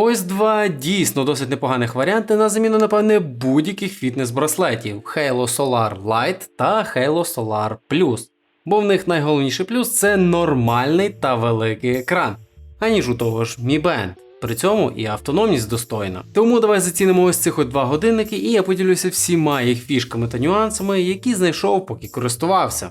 Ось два дійсно досить непоганих варіанти на заміну, напевне, будь-яких фітнес-браслетів Halo Solar Lite та Halo Solar Plus. Бо в них найголовніший плюс це нормальний та великий екран, аніж у того ж Mi Band. При цьому і автономність достойна. Тому давай зацінимо ось цих два годинники, і я поділюся всіма їх фішками та нюансами, які знайшов, поки користувався.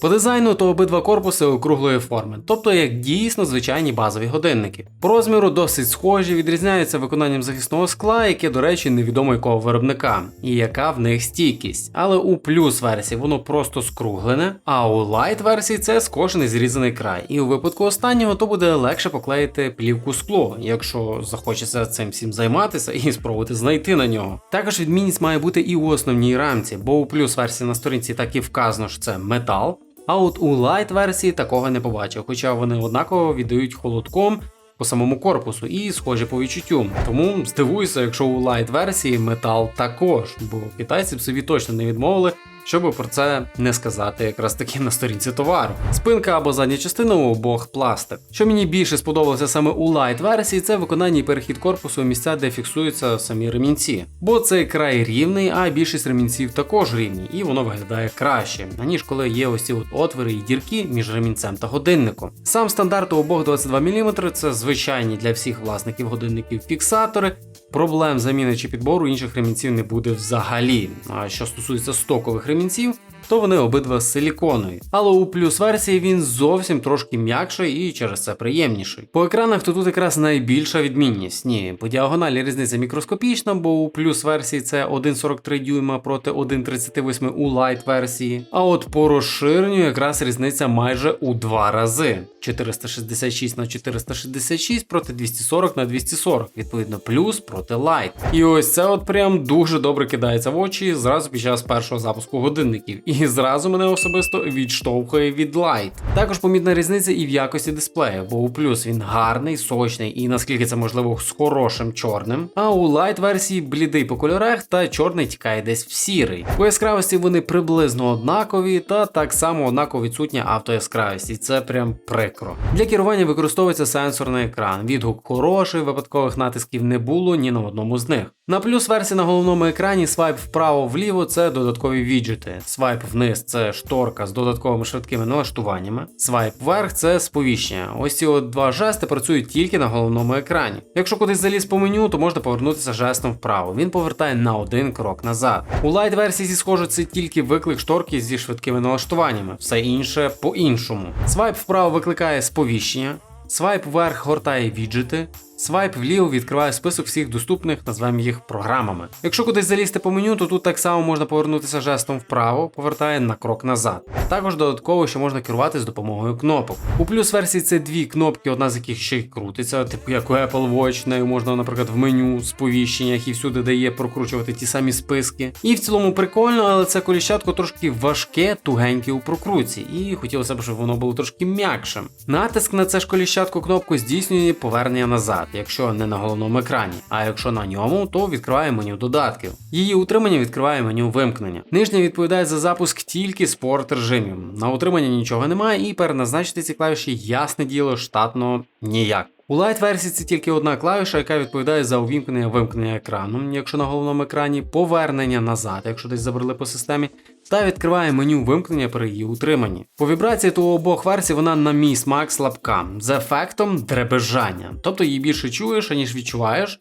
По дизайну то обидва корпуси округлої форми, тобто як дійсно звичайні базові годинники. По розміру досить схожі, відрізняються виконанням захисного скла, яке, до речі, невідомо якого виробника, і яка в них стійкість. Але у плюс версії воно просто скруглене, а у лайт версії це скошений зрізаний край. І у випадку останнього то буде легше поклеїти плівку скло, якщо захочеться цим всім займатися і спробувати знайти на нього. Також відмінність має бути і у основній рамці, бо у плюс версії на сторінці так і вказано, що це метал. А от у лайт версії такого не побачив, хоча вони однаково віддають холодком по самому корпусу і схожі по відчуттю. Тому здивуюся, якщо у лайт версії метал також, бо китайці б собі точно не відмовили. Щоб про це не сказати якраз таки на сторінці товару. Спинка або задня частина у обох пластик. Що мені більше сподобалося саме у лайт версії, це виконання і перехід корпусу у місця, де фіксуються самі ремінці. Бо цей край рівний, а більшість ремінців також рівні, і воно виглядає краще, аніж коли є ось ці от отвори і дірки між ремінцем та годинником. Сам стандарт у обох 22 мм це звичайні для всіх власників годинників фіксатори. Проблем заміни чи підбору інших ремінців не буде взагалі. А що стосується стокових ремінців, Clemencio то вони обидва з силіконові. Але у плюс версії він зовсім трошки м'якший і через це приємніший. По екранах то тут якраз найбільша відмінність. Ні, по діагоналі різниця мікроскопічна, бо у плюс версії це 1,43 дюйма проти 1,38 у лайт версії. А от по розширенню якраз різниця майже у два рази. 466 на 466 проти 240 на 240, відповідно, плюс проти лайт. І ось це от прям дуже добре кидається в очі зразу під час першого запуску годинників. І зразу мене особисто відштовхує від лайт. Також помітна різниця і в якості дисплею, бо у плюс він гарний, сочний і наскільки це можливо з хорошим чорним. А у лайт версії блідий по кольорах та чорний тікає десь в сірий. По яскравості вони приблизно однакові, та так само однаково відсутня автояскравість, і це прям прикро. Для керування використовується сенсорний екран. Відгук хороший, випадкових натисків не було ні на одному з них. На плюс версії на головному екрані свайп вправо-вліво це додаткові віджити. Свайп вниз це шторка з додатковими швидкими налаштуваннями. Свайп вверх це сповіщення. Ось ці от два жести працюють тільки на головному екрані. Якщо кудись заліз по меню, то можна повернутися жестом вправо. Він повертає на один крок назад. У лайт версії зі схоже це тільки виклик шторки зі швидкими налаштуваннями, все інше по-іншому. Свайп вправо викликає сповіщення. Свайп вверх гортає віджити, свайп вліво відкриває список всіх доступних, назвемо їх програмами. Якщо кудись залізти по меню, то тут так само можна повернутися жестом вправо, повертає на крок назад. Також додатково ще можна керувати з допомогою кнопок. У плюс версії це дві кнопки, одна з яких ще й крутиться, типу як у Apple Watch, нею можна, наприклад, в меню, сповіщеннях і всюди дає прокручувати ті самі списки. І в цілому прикольно, але це коліщатко трошки важке, тугеньке у прокрутці, і хотілося б, щоб воно було трошки м'якшим. Натиск на це ж коліщатку кнопку здійснює повернення назад, якщо не на головному екрані. А якщо на ньому, то відкриває меню додатків. Її утримання відкриває меню вимкнення. Нижня відповідає за запуск тільки спорт режимів. На утримання нічого немає, і переназначити ці клавіші, ясне діло, штатно ніяк. У лайт версії це тільки одна клавіша, яка відповідає за увімкнення вимкнення екрану, якщо на головному екрані, повернення назад, якщо десь забрали по системі, та відкриває меню вимкнення при її утриманні. По вібрації то у обох версій вона на мій смак слабка, з ефектом дребежання. Тобто її більше чуєш, аніж відчуваєш.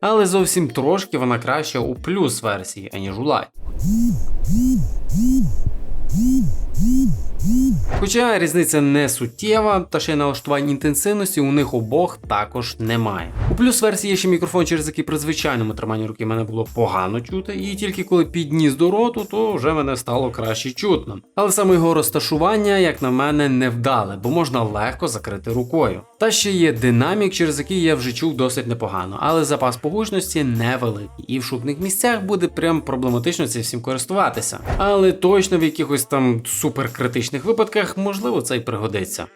Але зовсім трошки вона краща у плюс версії, аніж у лайт. Хоча різниця не суттєва, та ще й налаштувань інтенсивності у них обох також немає. У плюс версії є ще мікрофон, через який при звичайному триманні руки мене було погано чути, і тільки коли підніс до роту, то вже мене стало краще чутно. Але саме його розташування, як на мене, не вдале, бо можна легко закрити рукою. Та ще є динамік, через який я вже чув досить непогано, але запас погучності невеликий, і в шумних місцях буде прям проблематично цим всім користуватися. Але точно в якихось там суперкритичних випадках можливо це й пригодиться.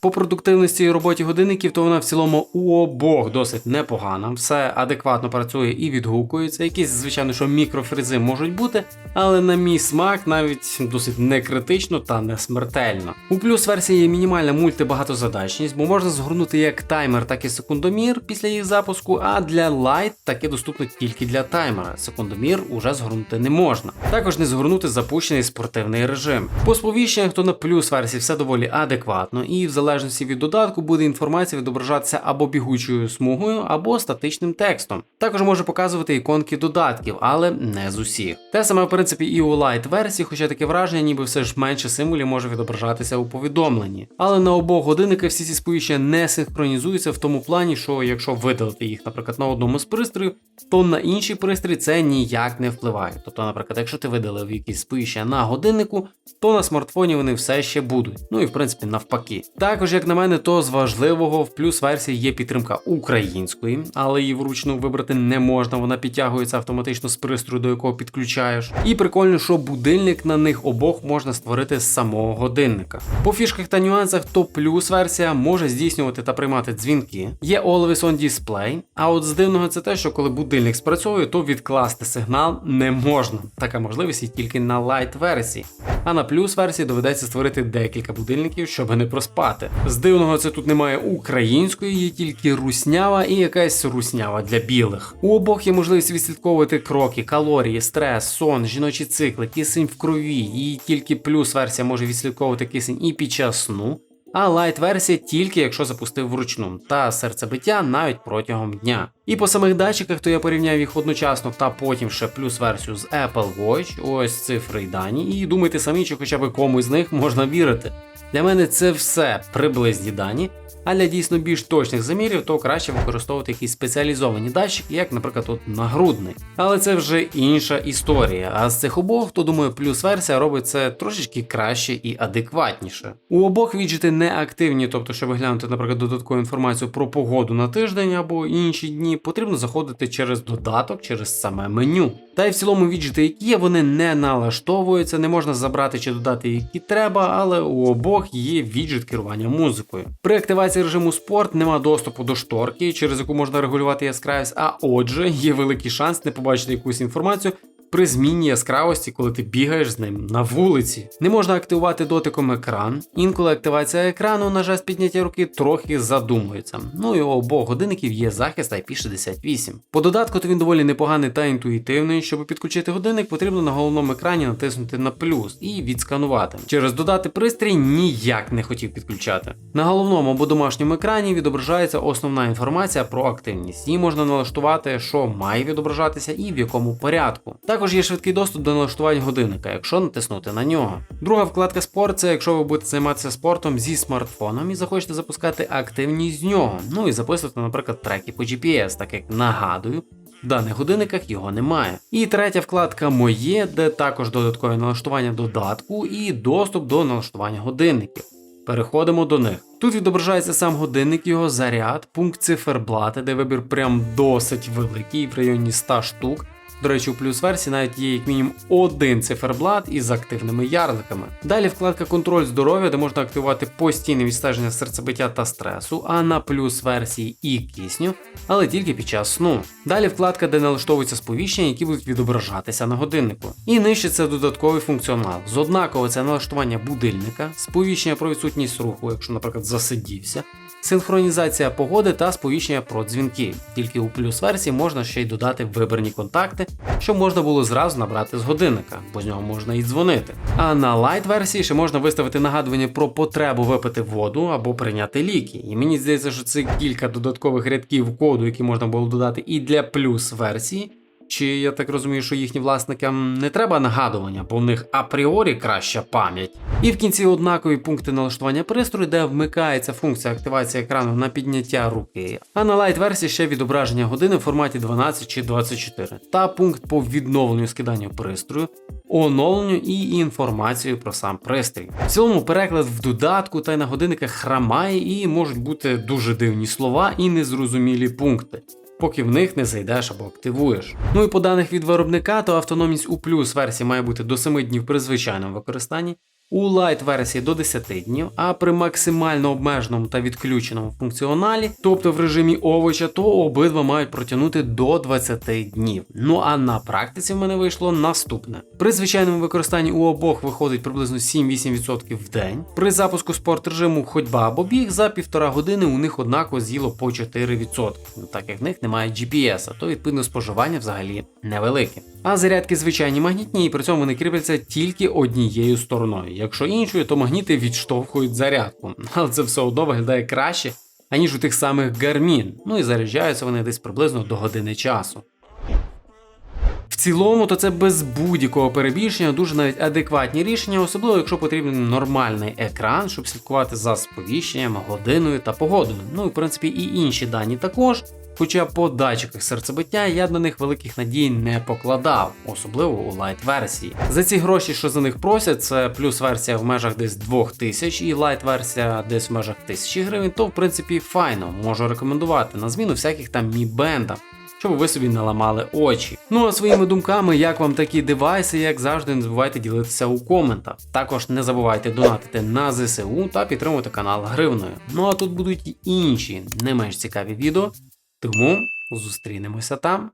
По продуктивності і роботі годинників, то вона в цілому у обох досить непогана, все адекватно працює і відгукується. Якісь, звичайно, що мікрофризи можуть бути, але на мій смак навіть досить не критично та не смертельно. У плюс версії є мінімальна мультибагатозадачність, бо можна згорнути як таймер, так і секундомір після їх запуску, а для Lite таке доступно тільки для таймера. Секундомір уже згорнути не можна. Також не згорнути запущений спортивний режим. По сповіщеннях, то на плюс версії все доволі адекватно, і в залежності від додатку буде інформація відображатися або бігучою смугою, або статичним текстом. Також може показувати іконки додатків, але не з усіх. Те саме, в принципі, і у Lite версії, хоча таке враження, ніби все ж менше символів може відображатися у повідомленні. Але на обох годинниках всі ці сповіщення не синхронізуються в тому плані, що якщо видалити їх, наприклад, на одному з пристроїв, то на інший пристрій це ніяк не впливає. Тобто, наприклад, якщо ти видалив якісь сповіщення на годиннику, то на смартфоні вони все ще будуть. Ну і в принципі навпаки. Також, як на мене, то з важливого в плюс версії є підтримка української, але її вручну вибрати не можна, вона підтягується автоматично з пристрою, до якого підключаєш. І прикольно, що будильник на них обох можна створити з самого годинника. По фішках та нюансах, то плюс версія може здійснювати та приймати дзвінки. Є Always on Display, а от з дивного це те, що коли будильник спрацьовує, то відкласти сигнал не можна. Така можливість є тільки на Lite версії. А на плюс версії доведеться створити декілька будильників, щоб не проспати. З дивного це тут немає української, є тільки руснява і якась руснява для білих. У обох є можливість відслідковувати кроки, калорії, стрес, сон, жіночі цикли, кисень в крові. І тільки плюс версія може відслідковувати кисень і під час сну. А лайт версія тільки якщо запустив вручну, та серцебиття навіть протягом дня. І по самих датчиках, то я порівняв їх одночасно та потім ще плюс версію з Apple Watch, ось цифри і дані, і думайте самі, чи хоча б комусь з них можна вірити. Для мене це все приблизні дані, а для дійсно більш точних замірів, то краще використовувати якісь спеціалізовані датчики, як, наприклад, от нагрудний. Але це вже інша історія. А з цих обох, то думаю, плюс версія робить це трошечки краще і адекватніше. У обох віджити не активні, тобто, щоб глянути, наприклад, додаткову інформацію про погоду на тиждень або інші дні, потрібно заходити через додаток, через саме меню. Та й в цілому віджити, які є, вони не налаштовуються, не можна забрати чи додати які треба, але у обох є віджит керування музикою. При активації режиму спорт нема доступу до шторки, через яку можна регулювати яскравість, а отже, є великий шанс не побачити якусь інформацію. При зміні яскравості, коли ти бігаєш з ним на вулиці, не можна активувати дотиком екран. Інколи активація екрану на жест підняття руки трохи задумується. Ну і у обох годинників є захист IP68. По додатку то він доволі непоганий та інтуїтивний. Щоб підключити годинник, потрібно на головному екрані натиснути на плюс і відсканувати. Через додати пристрій ніяк не хотів підключати. На головному або домашньому екрані відображається основна інформація про активність. Її можна налаштувати, що має відображатися і в якому порядку. Також є швидкий доступ до налаштувань годинника, якщо натиснути на нього. Друга вкладка спорт це якщо ви будете займатися спортом зі смартфоном і захочете запускати активність з нього. Ну і записувати, наприклад, треки по GPS, так як нагадую. В даних годинниках його немає. І третя вкладка Моє, де також додаткове налаштування додатку і доступ до налаштування годинників. Переходимо до них. Тут відображається сам годинник, його заряд, пункт циферблати, де вибір прям досить великий, в районі 100 штук. До речі, у плюс версії навіть є як мінімум один циферблат із активними ярликами. Далі вкладка контроль здоров'я, де можна активувати постійне відстеження серцебиття та стресу, а на плюс версії і кисню, але тільки під час сну. Далі вкладка, де налаштовуються сповіщення, які будуть відображатися на годиннику. І нижче це додатковий функціонал. З однаково це налаштування будильника, сповіщення про відсутність руху, якщо, наприклад, засидівся. Синхронізація погоди та сповіщення про дзвінки. Тільки у плюс версії можна ще й додати вибрані контакти, щоб можна було зразу набрати з годинника, бо з нього можна і дзвонити. А на лайт версії ще можна виставити нагадування про потребу випити воду або прийняти ліки. І мені здається, що це кілька додаткових рядків коду, які можна було додати і для плюс версії. Чи я так розумію, що їхнім власникам не треба нагадування, бо в них апріорі краща пам'ять. І в кінці однакові пункти налаштування пристрою, де вмикається функція активації екрану на підняття руки. А на лайт версії ще відображення години в форматі 12 чи 24, та пункт по відновленню скидання пристрою, оновленню і інформацію про сам пристрій. В цілому переклад в додатку та й на годинниках храмає і можуть бути дуже дивні слова і незрозумілі пункти поки в них не зайдеш або активуєш. Ну і по даних від виробника, то автономність у плюс версії має бути до 7 днів при звичайному використанні, У лайт версії до 10 днів, а при максимально обмеженому та відключеному функціоналі, тобто в режимі овоча, то обидва мають протягнути до 20 днів. Ну а на практиці в мене вийшло наступне: при звичайному використанні у обох виходить приблизно 7-8% в день. При запуску спорт режиму ходьба або біг за півтора години у них однаково з'їло по 4%. Ну, так як в них немає GPS, то відповідно споживання взагалі невелике. А зарядки звичайні магнітні, і при цьому вони кріпляться тільки однією стороною. Якщо іншою, то магніти відштовхують зарядку. Але це все одно виглядає краще, аніж у тих самих Garmin. Ну і заряджаються вони десь приблизно до години часу. В цілому, то це без будь-якого перебільшення, дуже навіть адекватні рішення, особливо якщо потрібен нормальний екран, щоб слідкувати за сповіщенням, годиною та погодою. Ну і в принципі і інші дані також. Хоча по датчиках серцебиття я до них великих надій не покладав, особливо у лайт версії. За ці гроші, що за них просять, це плюс версія в межах десь 2000 і лайт версія десь в межах 1000 гривень, то в принципі файно, можу рекомендувати на зміну всяких там мі бендам щоб ви собі не ламали очі. Ну а своїми думками, як вам такі девайси, як завжди, не забувайте ділитися у коментах. Також не забувайте донатити на ЗСУ та підтримувати канал гривною. Ну а тут будуть і інші не менш цікаві відео, тому зустрінемося там.